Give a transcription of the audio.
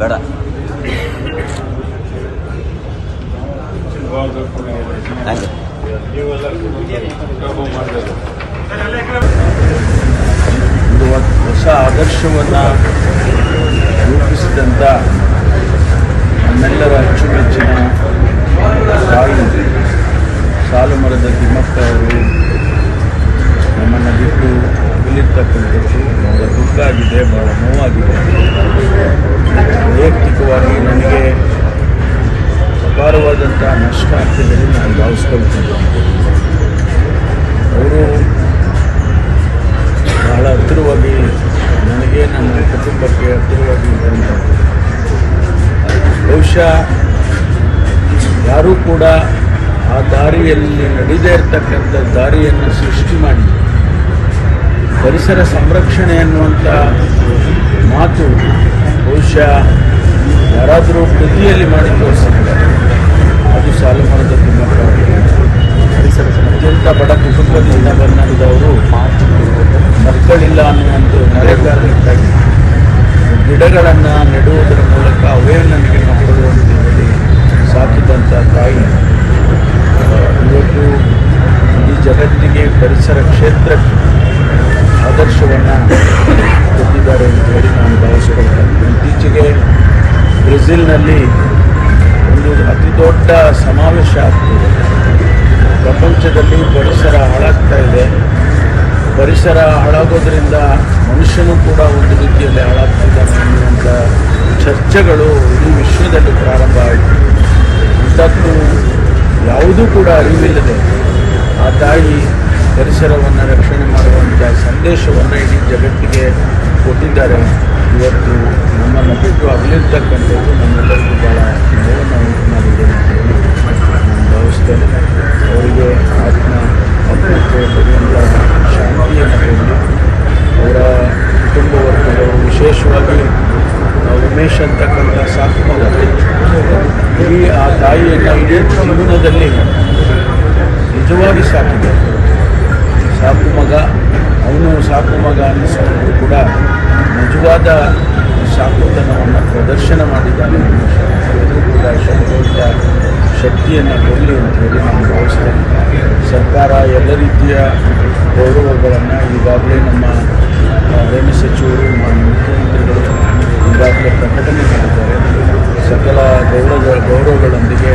ಬೇಡ. ಒಂದು ಹೊಸ ಆದರ್ಶವನ್ನು ರೂಪಿಸಿದಂಥ ನಮ್ಮೆಲ್ಲರ ಅಚ್ಚುಮೆಚ್ಚಿನ ತಾಯಿ ಸಾಲು ಮರದ ಅವರು ನಮ್ಮನ್ನು ಬಿಟ್ಟು ಅಗಲಿರ್ತಕ್ಕಂಥದ್ದು ಬಹಳ ದುಃಖ ಆಗಿದೆ, ಬಹಳ ನೋವಾಗಿದೆ. ವೈಯಕ್ತಿಕವಾಗಿ ನನಗೆ ಅಪಾರವಾದಂಥ ನಷ್ಟ ಆಗ್ತಿದೆ ನಾನು ಭಾವಿಸ್ಕೊಳ್ತೀನಿ. ಅವರು ಬಹಳ ಹತ್ತಿರವಾಗಿ ನನಗೆ, ನನ್ನ ಕುಟುಂಬಕ್ಕೆ ಹತ್ತಿರವಾಗಿ ಬಹುಶಃ ಯಾರೂ ಕೂಡ ಆ ದಾರಿಯಲ್ಲಿ ನಡೀದೇ ಇರತಕ್ಕಂಥ ದಾರಿಯನ್ನು ಸೃಷ್ಟಿ ಮಾಡಿ, ಪರಿಸರ ಸಂರಕ್ಷಣೆ ಅನ್ನುವಂಥ ಮಾತು ಬಹುಶಃ ಯಾರಾದರೂ ಕೃತಿಯಲ್ಲಿ ಮಾಡಿ ತೋರಿಸಿದ್ದಾರೆ ಅದು ಸಾಲುಮರದ ತಿಮ್ಮಕ್ಕ ಅತ್ಯಂತ ಬಡ ಕುಟುಂಬದಿಂದ ಬಂದಂಥವರು ಮಕ್ಕಳಿಲ್ಲ ಅನ್ನುವಂಥ ನರೆಗಾರರಿಗಾಗಿ ಗಿಡಗಳನ್ನು ನೆಡುವುದರ ಮೂಲಕ ಅವೇ ನನಗೆ ಮಕ್ಕಳು ಅಂತ ಹೇಳಿ ಸಾಕಿದಂಥ ತಾಯಿ ಇವತ್ತು ಈ ಜಗತ್ತಿಗೆ ಪರಿಸರ ಕ್ಷೇತ್ರಕ್ಕೆ ಆದರ್ಶವನ್ನು ಕೊಟ್ಟಿದ್ದಾರೆ ಅಂತ ಹೇಳಿ ನಾನು ಭಾವಿಸ್ಕೊಳ್ತೇನೆ ಇತ್ತೀಚೆಗೆ ಬ್ರೆಜಿಲ್ನಲ್ಲಿ ಒಂದು ಅತಿ ದೊಡ್ಡ ಸಮಾವೇಶ ಆಗ್ತಿದೆ. ಪ್ರಪಂಚದಲ್ಲಿ ಪರಿಸರ ಹಾಳಾಗ್ತಾ ಇದೆ. ಪರಿಸರ ಹಾಳಾಗೋದ್ರಿಂದ ಮನುಷ್ಯನೂ ಕೂಡ ಒಂದು ರೀತಿಯಲ್ಲಿ ಹಾಳಾಗ್ತಿದ್ದಾನೆ ಅನ್ನುವಂಥ ಚರ್ಚೆಗಳು ಇಡೀ ವಿಶ್ವದಲ್ಲಿ ಪ್ರಾರಂಭ ಆಯಿತು. ಇಂಥದ್ದು ಯಾವುದೂ ಕೂಡ ಅರಿವಿಲ್ಲದೆ ಆ ತಾಯಿ ಪರಿಸರವನ್ನು ರಕ್ಷಣೆ ಮಾಡುವಂಥ ಸಂದೇಶವನ್ನು ಇಡೀ ಜಗತ್ತಿಗೆ ಕೊಟ್ಟಿದ್ದಾರೆ. ಇವತ್ತು ನಮ್ಮನ್ನು ಬಿಟ್ಟು ಅಗಲಿರ್ತಕ್ಕಂಥದ್ದು ನಮ್ಮೆಲ್ಲರಿಗೂ ಭಾಳ ನೋವನ್ನು ಉಂಟು ಮಾಡಿದೆ ಅಂತ ಹೇಳಿ ನಾನು ಭಾವಿಸ್ತೇನೆ. ಅವರಿಗೆ ಆತ್ಮ ಅಪ್ಪಕ್ಕೆ ಭಗವಂತ ಶಾಂತಿಯನ್ನು ಹೇಳಿ ಅವರ ಕುಟುಂಬ ವರ್ಗದವರು ವಿಶೇಷವಾಗಿ ಉಮೇಶ್ ಅಂತಕ್ಕಂಥ ಸಾಕು ಮಗ ಇಡೀ ಆ ತಾಯಿಯನ್ನು ಇಡೀ ಜೀವನದಲ್ಲಿ ನಿಜವಾಗಿ ಸಾಕಿದೆ ಸಾಕು ಮಗ, ಅವನು ಸಾಕು ಮಗ ಅನ್ನಿಸಿದ್ರು ಕೂಡ ನಿಜವಾದ ಸಾಕುತನವನ್ನು ಪ್ರದರ್ಶನ ಮಾಡಿದ್ದಾನೆ. ಸಂತೋಷ ಶಕ್ತಿಯನ್ನು ಕೊಡಲಿ ಅಂತ ಹೇಳಿ ನಾನು ಭಾವಿಸ್ತೇನೆ ಸರ್ಕಾರ ಎಲ್ಲ ರೀತಿಯ ಗೌರವಗಳನ್ನು ಈಗಾಗಲೇ ನಮ್ಮ ಅರಣ್ಯ ಸಚಿವರು, ನಮ್ಮ ಮುಖ್ಯಮಂತ್ರಿಗಳು ಈಗಾಗಲೇ ಪ್ರಕಟಣೆ ಮಾಡಿದ್ದಾರೆ. ಸಕಲ ಗೌರವ, ಗೌರವಗಳೊಂದಿಗೆ